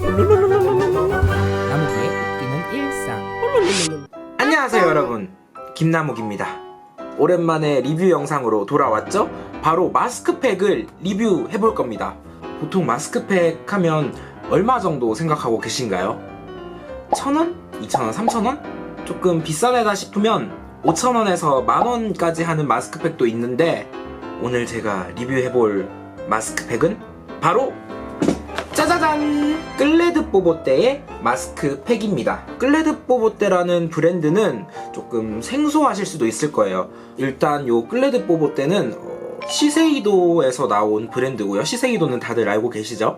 나무기의 웃기는 일상 안녕하세요 여러분 김나묵입니다 오랜만에 리뷰 영상으로 돌아왔죠? 바로 마스크팩을 리뷰해 볼 겁니다 보통 마스크팩 하면 얼마 정도 생각하고 계신가요? 천원? 이천원? 삼천원? 조금 비싼 애다 싶으면 5천원에서 만원까지 하는 마스크팩도 있는데 오늘 제가 리뷰해 볼 마스크팩은 바로 짜자잔! 끌레드 뽀보떼의 마스크 팩입니다. 끌레드 뽀보떼라는 브랜드는 조금 생소하실 수도 있을 거예요. 일단 요 끌레드 뽀보떼는 어, 시세이도에서 나온 브랜드고요. 시세이도는 다들 알고 계시죠?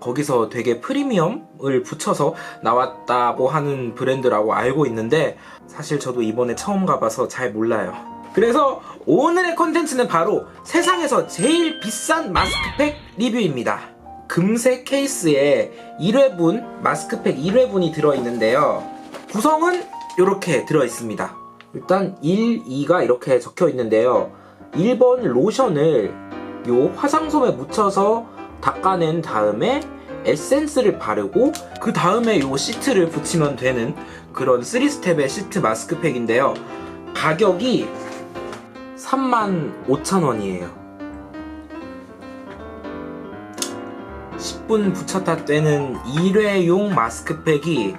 거기서 되게 프리미엄을 붙여서 나왔다고 하는 브랜드라고 알고 있는데 사실 저도 이번에 처음 가봐서 잘 몰라요. 그래서 오늘의 컨텐츠는 바로 세상에서 제일 비싼 마스크팩 리뷰입니다. 금색 케이스에 1회분 마스크팩 1회분이 들어있는데요. 구성은 이렇게 들어있습니다. 일단 1, 2가 이렇게 적혀 있는데요. 1번 로션을 요 화장솜에 묻혀서 닦아낸 다음에 에센스를 바르고 그 다음에 요 시트를 붙이면 되는 그런 3스텝의 시트 마스크팩인데요. 가격이 35,000원이에요. 10분 붙였다 떼는 1회용 마스크팩이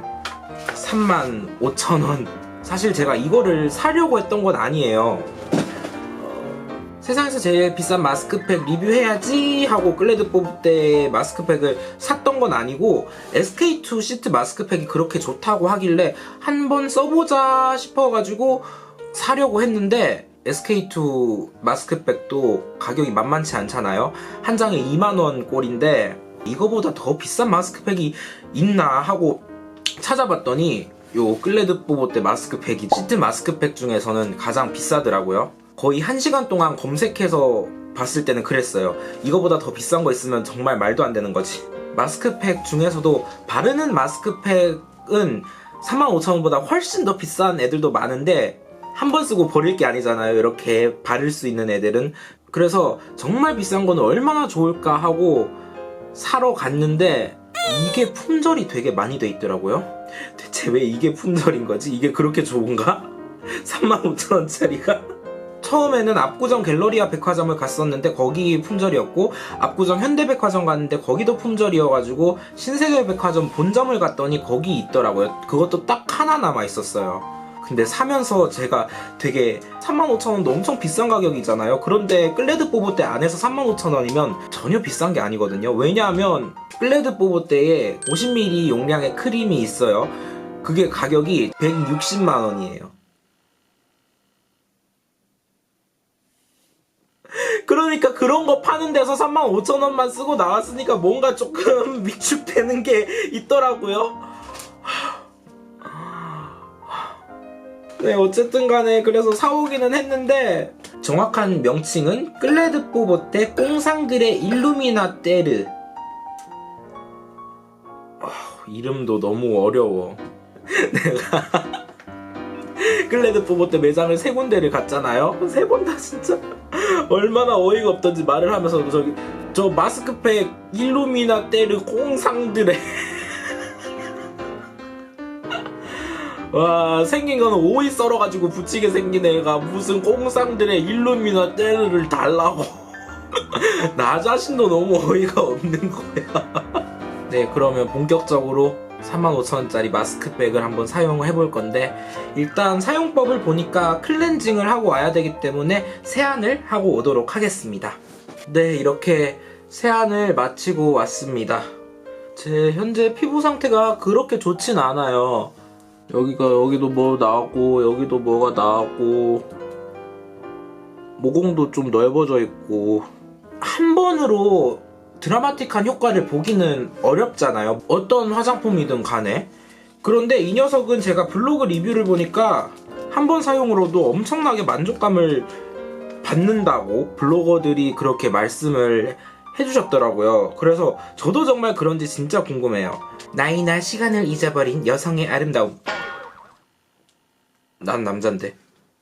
35,000원. 사실 제가 이거를 사려고 했던 건 아니에요. 어, 세상에서 제일 비싼 마스크팩 리뷰해야지 하고 끌레드 뽑을 때 마스크팩을 샀던 건 아니고 SK2 시트 마스크팩이 그렇게 좋다고 하길래 한 번 써보자 싶어가지고 사려고 했는데 SK2 마스크팩도 가격이 만만치 않잖아요. 한 장에 2만원 꼴인데 이거보다 더 비싼 마스크팩이 있나 하고 찾아봤더니 요 끌레드 뽀보떼 마스크팩이 시트 마스크팩 중에서는 가장 비싸더라고요. 거의 1시간 동안 검색해서 봤을 때는 그랬어요. 이거보다 더 비싼 거 있으면 정말 말도 안 되는 거지. 마스크팩 중에서도 바르는 마스크팩은 35,000원보다 훨씬 더 비싼 애들도 많은데 한 번 쓰고 버릴 게 아니잖아요. 이렇게 바를 수 있는 애들은. 그래서 정말 비싼 거는 얼마나 좋을까 하고 사러 갔는데 이게 품절이 되게 많이 돼 있더라고요. 대체 왜 이게 품절인 거지? 이게 그렇게 좋은가? 35,000원짜리가? 처음에는 압구정 갤러리아 백화점을 갔었는데 거기 품절이었고 압구정 현대백화점 갔는데 거기도 품절이어가지고 신세계 백화점 본점을 갔더니 거기 있더라고요. 그것도 딱 하나 남아 있었어요. 근데 사면서 제가 되게 35,000원도 엄청 비싼 가격이잖아요. 그런데 끌레드 뽑을 때 안에서 35,000원이면 전혀 비싼 게 아니거든요. 왜냐하면 끌레드 뽑을 때에 50ml 용량의 크림이 있어요. 그게 가격이 160만 원이에요. 그러니까 그런 거 파는 데서 35,000원만 쓰고 나왔으니까 뭔가 조금 위축되는 게 있더라고요. 네, 어쨌든 간에 그래서 사오기는 했는데 정확한 명칭은 끌레드 뽀보떼 꽁상들의 일루미나 떼르. 아, 이름도 너무 어려워. 내가 끌레드 뽀보떼 매장을 세 군데를 갔잖아요. 세 번 다 진짜 얼마나 어이가 없던지 말을 하면서 저기 저 마스크팩 일루미나 떼르 꽁상들의 와 생긴 거는 오이 썰어가지고 붙이게 생긴 애가 무슨 꽁상들의 일루미나 떼르를 달라고. 나 자신도 너무 어이가 없는 거야. 네 그러면 본격적으로 35,000원짜리 마스크백을 한번 사용을 해볼 건데 일단 사용법을 보니까 클렌징을 하고 와야 되기 때문에 세안을 하고 오도록 하겠습니다. 네 이렇게 세안을 마치고 왔습니다. 제 현재 피부 상태가 그렇게 좋진 않아요 여기가 여기도 뭐 나왔고 여기도 뭐가 나왔고 모공도 좀 넓어져 있고 한 번으로 드라마틱한 효과를 보기는 어렵잖아요. 어떤 화장품이든 간에. 그런데 이 녀석은 제가 블로그 리뷰를 보니까 한 번 사용으로도 엄청나게 만족감을 받는다고 블로거들이 그렇게 말씀을 해주셨더라고요. 그래서 저도 정말 그런지 진짜 궁금해요. 나이나 시간을 잊어버린 여성의 아름다움. 난 남잔데.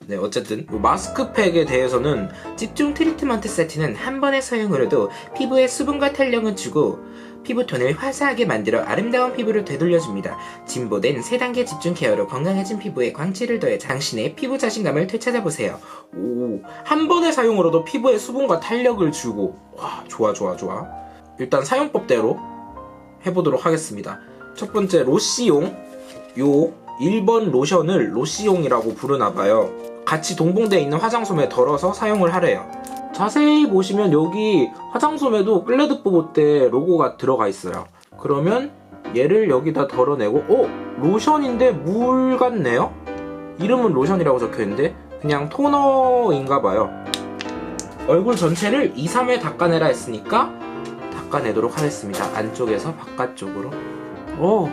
네, 어쨌든 요 마스크팩에 대해서는 집중 트리트먼트 세트는 한 번의 사용으로도 피부에 수분과 탄력을 주고 피부톤을 화사하게 만들어 아름다운 피부를 되돌려줍니다. 진보된 3단계 집중 케어로 건강해진 피부에 광채를 더해 당신의 피부 자신감을 되찾아보세요. 오, 한 번의 사용으로도 피부에 수분과 탄력을 주고 와, 좋아 좋아 좋아. 일단 사용법대로 해보도록 하겠습니다. 첫 번째 로시용 요 1번 로션을 로시용이라고 부르나 봐요. 같이 동봉되어 있는 화장솜에 덜어서 사용을 하래요. 자세히 보시면 여기 화장솜에도 클레드 뽀뽀때 로고가 들어가 있어요. 그러면 얘를 여기다 덜어내고 오! 로션인데 물 같네요? 이름은 로션이라고 적혀있는데 그냥 토너인가봐요. 얼굴 전체를 2, 3회 닦아내라 했으니까 닦아내도록 하겠습니다. 안쪽에서 바깥쪽으로. 오!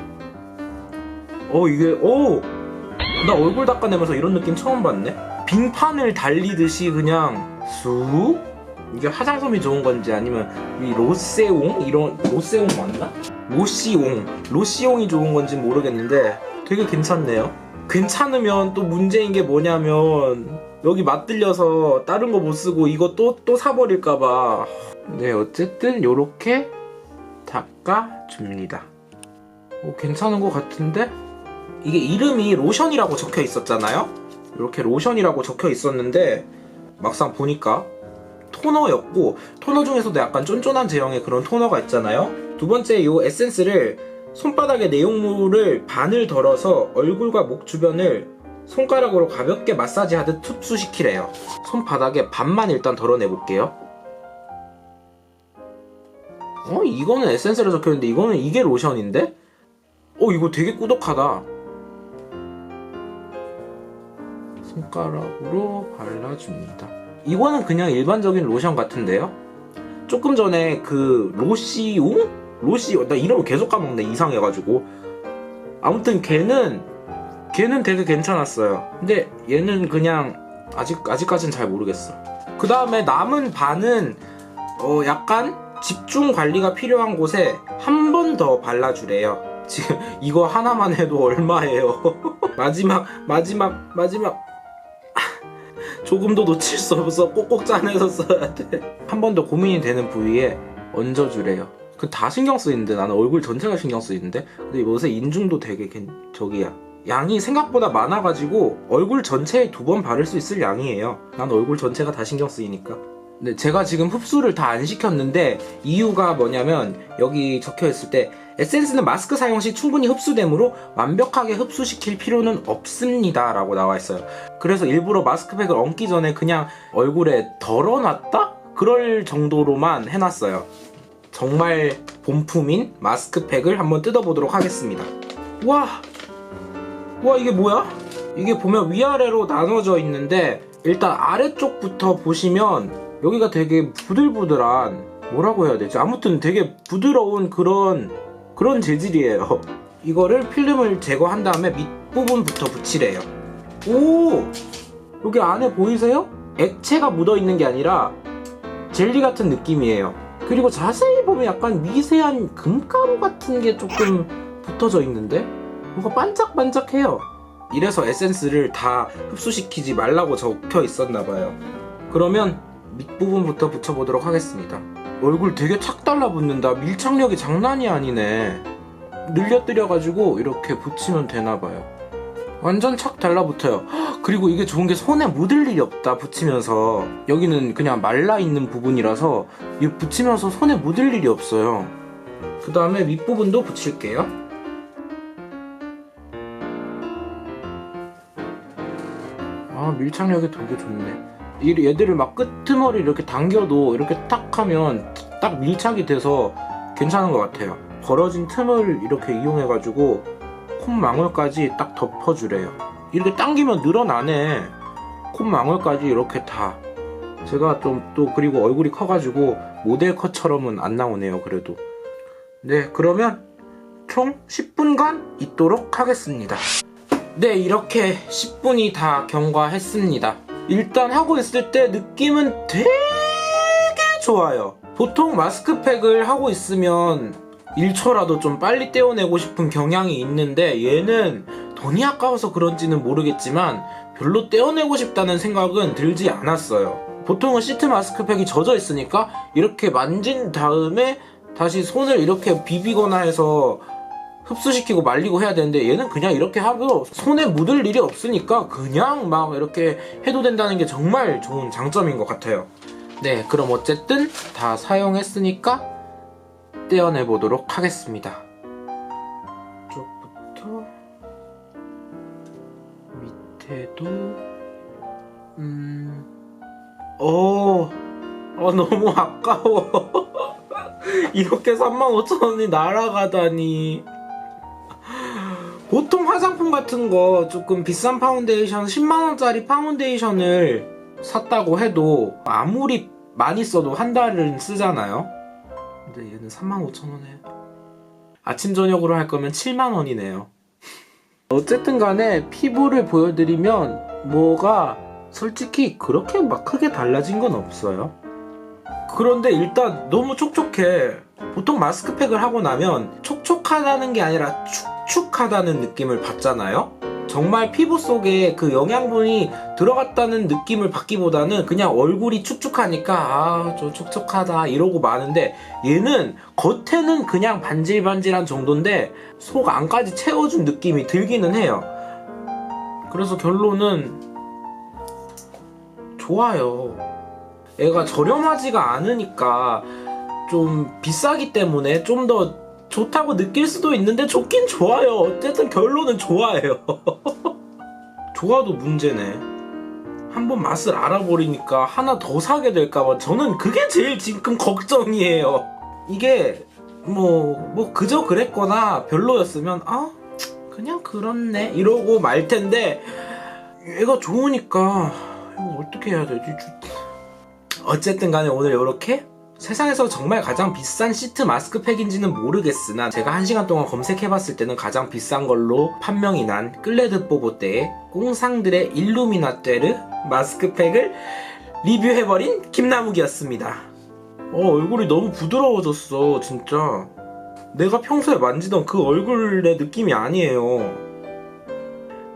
어 이게 오! 나 얼굴 닦아내면서 이런 느낌 처음 봤네. 빙판을 달리듯이 그냥 쑥 이게 화장솜이 좋은 건지 아니면 이 로세옹 이런 로세옹 맞나? 로시옹 로시옹이 좋은 건지 모르겠는데 되게 괜찮네요. 괜찮으면 또 문제인 게 뭐냐면 여기 맛들려서 다른 거 못 쓰고 이거 또 또 사버릴까봐. 네 어쨌든 요렇게 닦아줍니다. 오, 괜찮은 것 같은데? 이게 이름이 로션이라고 적혀 있었잖아요? 이렇게 로션이라고 적혀 있었는데 막상 보니까 토너였고 토너 중에서도 약간 쫀쫀한 제형의 그런 토너가 있잖아요. 두 번째 이 에센스를 손바닥에 내용물을 반을 덜어서 얼굴과 목 주변을 손가락으로 가볍게 마사지 하듯 흡수시키래요. 손바닥에 반만 일단 덜어내 볼게요. 어 이거는 에센스로 적혀있는데 이거는 이게 로션인데? 어 이거 되게 꾸덕하다. 손가락으로 발라줍니다. 이거는 그냥 일반적인 로션 같은데요? 조금 전에 그 로시웅? 로시 나 이름을 계속 까먹네 이상해가지고 아무튼 걔는 걔는 되게 괜찮았어요. 근데 얘는 그냥 아직 아직까진 잘 모르겠어. 그 다음에 남은 반은 어 약간 집중 관리가 필요한 곳에 한 번 더 발라주래요. 지금 이거 하나만 해도 얼마예요? 마지막 마지막 마지막 조금도 놓칠 수 없어 꼭꼭 짜내서 써야 돼. 한 번 더 고민이 되는 부위에 얹어주래요. 그 다 신경 쓰이는데 나는 얼굴 전체가 신경 쓰이는데 근데 요새 인중도 되게 괜 저기야 양이 생각보다 많아가지고 얼굴 전체에 두 번 바를 수 있을 양이에요. 난 얼굴 전체가 다 신경 쓰이니까. 네, 제가 지금 흡수를 다 안 시켰는데 이유가 뭐냐면 여기 적혀 있을 때 에센스는 마스크 사용 시 충분히 흡수되므로 완벽하게 흡수시킬 필요는 없습니다 라고 나와 있어요 그래서 일부러 마스크팩을 얹기 전에 그냥 얼굴에 덜어놨다? 그럴 정도로만 해놨어요 정말 본품인 마스크팩을 한번 뜯어보도록 하겠습니다 와! 와 이게 뭐야? 이게 보면 위아래로 나눠져 있는데 일단 아래쪽부터 보시면 여기가 되게 부들부들한 뭐라고 해야 되지? 아무튼 되게 부드러운 그런 그런 재질이에요. 이거를 필름을 제거한 다음에 밑부분부터 붙이래요. 오! 여기 안에 보이세요? 액체가 묻어 있는 게 아니라 젤리 같은 느낌이에요. 그리고 자세히 보면 약간 미세한 금가루 같은 게 조금 붙어져 있는데 뭔가 반짝반짝해요. 이래서 에센스를 다 흡수시키지 말라고 적혀 있었나 봐요. 그러면 밑부분부터 붙여보도록 하겠습니다. 얼굴 되게 착 달라붙는다. 밀착력이 장난이 아니네. 늘려뜨려가지고 이렇게 붙이면 되나봐요. 완전 착 달라붙어요. 헉, 그리고 이게 좋은 게 손에 묻을 일이 없다. 붙이면서 여기는 그냥 말라 있는 부분이라서 이 붙이면서 손에 묻을 일이 없어요. 그 다음에 밑부분도 붙일게요. 아 밀착력이 되게 좋네. 이 얘들을 막 끄트머리 이렇게 당겨도 이렇게 딱 하면 딱 밀착이 돼서 괜찮은 것 같아요. 벌어진 틈을 이렇게 이용해 가지고 콧망울까지 딱 덮어주래요. 이렇게 당기면 늘어나네. 콧망울까지 이렇게 다. 제가 좀 또 그리고 얼굴이 커가지고 모델 컷처럼은 안 나오네요. 그래도. 네, 그러면 총 10분간 있도록 하겠습니다. 네, 이렇게 10분이 다 경과했습니다. 일단 하고 있을 때 느낌은 되게 좋아요. 보통 마스크팩을 하고 있으면 1초라도 좀 빨리 떼어내고 싶은 경향이 있는데 얘는 돈이 아까워서 그런지는 모르겠지만 별로 떼어내고 싶다는 생각은 들지 않았어요. 보통은 시트 마스크팩이 젖어 있으니까 이렇게 만진 다음에 다시 손을 이렇게 비비거나 해서 흡수시키고 말리고 해야 되는데 얘는 그냥 이렇게 하고 손에 묻을 일이 없으니까 그냥 막 이렇게 해도 된다는 게 정말 좋은 장점인 것 같아요. 네, 그럼 어쨌든 다 사용했으니까 떼어내 보도록 하겠습니다. 쪽부터 밑에도 음, 어, 어 너무 아까워. 이렇게 35,000원이 날아가다니. 보통 화장품 같은 거 조금 비싼 파운데이션 10만원짜리 파운데이션을 샀다고 해도 아무리 많이 써도 한 달은 쓰잖아요. 근데 얘는 35,000원에 아침 저녁으로 할 거면 7만원이네요. 어쨌든 간에 피부를 보여드리면 뭐가 솔직히 그렇게 막 크게 달라진 건 없어요. 그런데 일단 너무 촉촉해. 보통 마스크팩을 하고 나면 촉촉하다는 게 아니라 축 축하다는 느낌을 받잖아요? 정말 피부 속에 그 영양분이 들어갔다는 느낌을 받기보다는 그냥 얼굴이 축축하니까 아, 좀 촉촉하다 이러고 마는데 얘는 겉에는 그냥 반질반질한 정도인데 속 안까지 채워준 느낌이 들기는 해요. 그래서 결론은 좋아요. 얘가 저렴하지가 않으니까 좀 비싸기 때문에 좀더 좋다고 느낄 수도 있는데 좋긴 좋아요. 어쨌든 결론은 좋아해요. 좋아도 문제네. 한번 맛을 알아버리니까 하나 더 사게 될까봐 저는 그게 제일 지금 걱정이에요. 이게 뭐, 뭐 그저 그랬거나 별로였으면 아, 그냥 그렇네. 이러고 말 텐데 얘가 좋으니까 이거 어떻게 해야 되지? 어쨌든 간에 오늘 이렇게 세상에서 정말 가장 비싼 시트 마스크팩인지는 모르겠으나 제가 한 시간 동안 검색해봤을 때는 가장 비싼 걸로 판명이 난 끌레드 뽀보떼의 꽁상들의 일루미나떼르 마스크팩을 리뷰해버린 김나무기였습니다. 어, 얼굴이 너무 부드러워졌어, 진짜. 내가 평소에 만지던 그 얼굴의 느낌이 아니에요.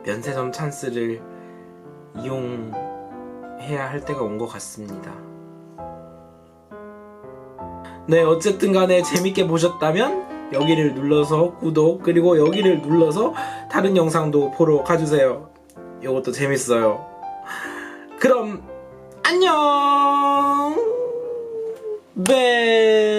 면세점 찬스를 이용해야 할 때가 온 것 같습니다. 네, 어쨌든 간에 재밌게 보셨다면 여기를 눌러서 구독 그리고 여기를 눌러서 다른 영상도 보러 가주세요. 이것도 재밌어요. 그럼 안녕. 뱀.